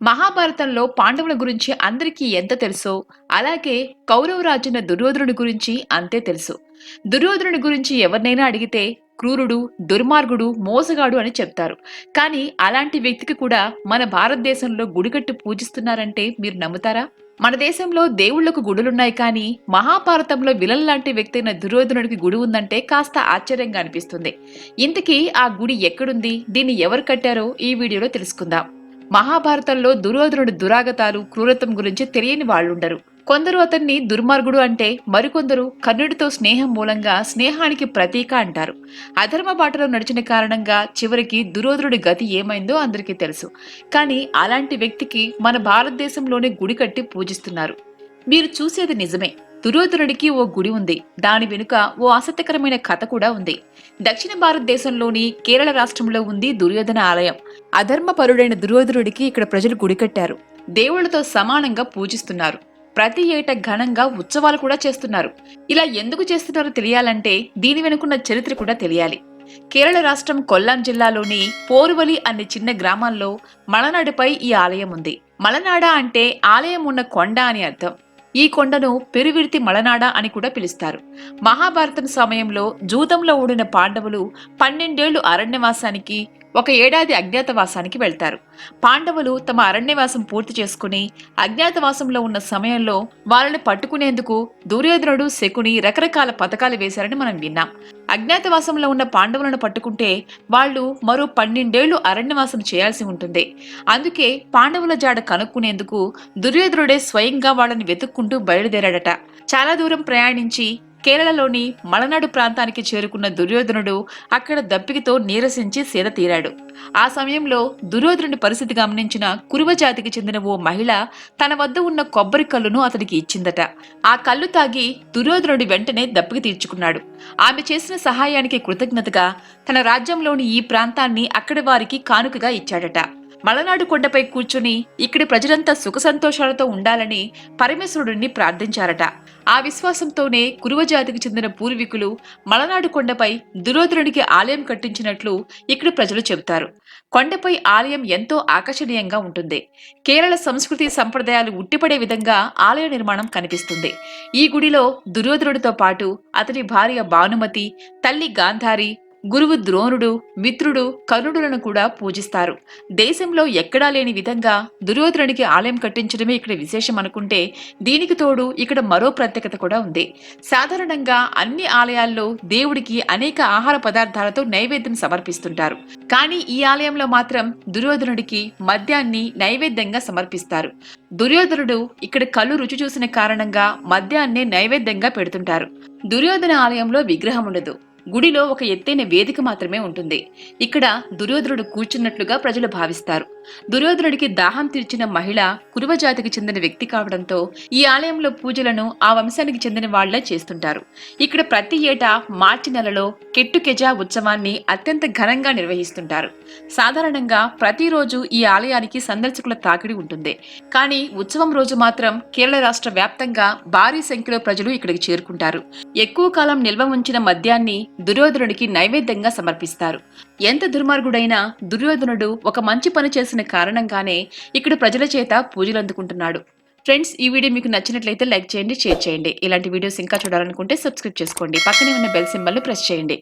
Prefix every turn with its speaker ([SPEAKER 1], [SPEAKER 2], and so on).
[SPEAKER 1] మహాభారతంలో పాండవుల గురించి అందరికీ ఎంత తెలుసో అలాగే కౌరవరాజున దుర్యోధనుడి గురించి అంతే తెలుసు. దుర్యోధనుడి గురించి ఎవరినైనా అడిగితే క్రూరుడు దుర్మార్గుడు మోసగాడు అని చెప్తారు. కానీ అలాంటి వ్యక్తికి కూడా మన భారతదేశంలో గుడికట్టు పూజిస్తున్నారంటే మీరు నమ్ముతారా? మన దేశంలో దేవుళ్ళకు గుడులున్నాయి కానీ మహాభారతంలో విలన్ లాంటి వ్యక్తి అయిన దుర్యోధనుడికి గుడి ఉందంటే కాస్త ఆశ్చర్యంగా అనిపిస్తుంది. ఇంతకీ ఆ గుడి ఎక్కడుంది? దీన్ని ఎవరు కట్టారో ఈ వీడియోలో తెలుసుకుందాం. మహాభారతంలో దుర్యోధనుడి దురాగతాలు క్రూరత్వం గురించి తెలియని వాళ్ళుండరు. కొందరు అతన్ని దుర్మార్గుడు అంటే మరికొందరు కర్ణుడితో స్నేహం మూలంగా స్నేహానికి ప్రతీక అంటారు. అధర్మ బాటలో నడిచిన కారణంగా చివరికి దుర్యోధనుడి గతి ఏమైందో అందరికీ తెలుసు. కానీ అలాంటి వ్యక్తికి మన భారతదేశంలోనే గుడి కట్టి పూజిస్తున్నారు. మీరు చూసేది నిజమే. దుర్యోధనుడికి ఓ గుడి ఉంది. దాని వెనుక ఓ ఆసక్తికరమైన కథ కూడా ఉంది. దక్షిణ భారతదేశంలోని కేరళ రాష్ట్రంలో ఉంది దుర్యోధన ఆలయం. అధర్మపరుడైన దుర్యోధనుడికి ఇక్కడ ప్రజలు గుడి కట్టారు. దేవుళ్ళతో సమానంగా పూజిస్తున్నారు. ప్రతి ఏటా ఘనంగా ఉత్సవాలు కూడా చేస్తున్నారు. ఇలా ఎందుకు చేస్తున్నారో తెలియాలంటే దీని వెనుకున్న చరిత్ర కూడా తెలియాలి. కేరళ రాష్ట్రం కొల్లాం జిల్లాలోని పోరువలి అనే చిన్న గ్రామంలో మలనాడుపై ఈ ఆలయం ఉంది. మలనాడ అంటే ఆలయం ఉన్న కొండ అని అర్థం. ఈ కొండను పెరువిరితి మలనాడ అని కూడా పిలుస్తారు. మహాభారతం సమయంలో జూతంలో ఓడిన పాండవులు పన్నెండేళ్ళు అరణ్యవాసానికి ఒక ఏడాది అజ్ఞాతవాసానికి వెళ్తారు. పాండవులు తమ అరణ్యవాసం పూర్తి చేసుకుని అజ్ఞాతవాసంలో ఉన్న సమయంలో వాళ్ళని పట్టుకునేందుకు దుర్యోధనుడు శకుని రకరకాల పథకాలు వేశారని మనం విన్నాం. అజ్ఞాతవాసంలో ఉన్న పాండవులను పట్టుకుంటే వాళ్ళు మరో పన్నెండేళ్ళు అరణ్యవాసం చేయాల్సి ఉంటుంది. అందుకే పాండవుల జాడ కనుక్కునేందుకు దుర్యోధనుడే స్వయంగా వాళ్ళని వెతుక్కుంటూ బయలుదేరాడట. చాలా దూరం ప్రయాణించి కేరళలోని మలనాడు ప్రాంతానికి చేరుకున్న దుర్యోధనుడు అక్కడ దప్పికతో నీరసించి సేద తీరాడు. ఆ సమయంలో దుర్యోధనుడి పరిస్థితి గమనించిన కురువ జాతికి చెందిన ఓ మహిళ తన వద్ద ఉన్న కొబ్బరి కళ్ళును అతనికి ఇచ్చిందట. ఆ కళ్ళు తాగి దుర్యోధనుడి వెంటనే దప్పిక తీర్చుకున్నాడు. ఆమె చేసిన సహాయానికి కృతజ్ఞతగా తన రాజ్యంలోని ఈ ప్రాంతాన్ని అక్కడి వారికి కానుకగా ఇచ్చాడట. మలనాడు కొండపై కూర్చుని ఇక్కడి ప్రజలంతా సుఖ సంతోషాలతో ఉండాలని పరమేశ్వరుడిని ప్రార్థించారట. ఆ విశ్వాసంతోనే కురువజాతికి చెందిన పూర్వీకులు మలనాడు కొండపై దురోధనుడికి ఆలయం కట్టించినట్లు ఇక్కడి ప్రజలు చెబుతారు. కొండపై ఆలయం ఎంతో ఆకర్షణీయంగా ఉంటుంది. కేరళ సంస్కృతి సంప్రదాయాలు ఉట్టిపడే విధంగా ఆలయ నిర్మాణం కనిపిస్తుంది. ఈ గుడిలో దుర్యోధనుడితో పాటు అతని భార్య భానుమతి తల్లి గాంధారి గురువు ద్రోణుడు మిత్రుడు కర్ణుడులను కూడా పూజిస్తారు. దేశంలో ఎక్కడా లేని విధంగా దుర్యోధనుడికి ఆలయం కట్టించడమే ఇక్కడ విశేషం అనుకుంటే దీనికి తోడు ఇక్కడ మరో ప్రత్యేకత కూడా ఉంది. సాధారణంగా అన్ని ఆలయాల్లో దేవుడికి అనేక ఆహార పదార్థాలతో నైవేద్యం సమర్పిస్తుంటారు. కానీ ఈ ఆలయంలో మాత్రం దుర్యోధనుడికి మద్యాన్ని నైవేద్యంగా సమర్పిస్తారు. దుర్యోధనుడు ఇక్కడ కళ్ళు రుచి చూసిన కారణంగా మద్యాన్నే నైవేద్యంగా పెడుతుంటారు. దుర్యోధన ఆలయంలో విగ్రహం ఉండదు. గుడిలో ఒక ఎత్తైన వేదిక మాత్రమే ఉంటుంది. ఇక్కడ దుర్యోధనుడు కూర్చున్నట్లుగా ప్రజలు భావిస్తారు. దుర్యోధనుడికి దాహం తీర్చిన మహిళ కురువ జాతికి చెందిన వ్యక్తి కావడంతో ఈ ఆలయంలో పూజలను ఆ వంశానికి చెందిన వాళ్ళే చేస్తుంటారు. ఇక్కడ ప్రతి ఏటా మార్చి నెలలో కెట్టుకెజా ఉత్సవాన్ని అత్యంత ఘనంగా నిర్వహిస్తుంటారు. సాధారణంగా ప్రతిరోజు ఈ ఆలయానికి సందర్శకుల తాకిడి ఉంటుంది. కానీ ఉత్సవం రోజు మాత్రం కేరళ రాష్ట్ర వ్యాప్తంగా భారీ సంఖ్యలో ప్రజలు ఇక్కడికి చేరుకుంటారు. ఎక్కువ కాలం నిల్వ ఉంచిన మద్యాన్ని దుర్యోధనుడికి నైవేద్యంగా సమర్పిస్తారు. ఎంత దుర్మార్గుడైనా దుర్యోధనుడు ఒక మంచి పని చేసిన కారణంగానే ఇక్కడ ప్రజల చేత పూజలు అందుకుంటున్నాడు. ఫ్రెండ్స్ ఈ వీడియో మీకు నచ్చినట్లయితే లైక్ చేయండి షేర్ చేయండి. ఇలాంటి వీడియోస్ ఇంకా చూడాలనుకుంటే సబ్స్క్రైబ్ చేసుకోండి. పక్కనే ఉన్న బెల్ సింబల్ ప్రెస్ చేయండి.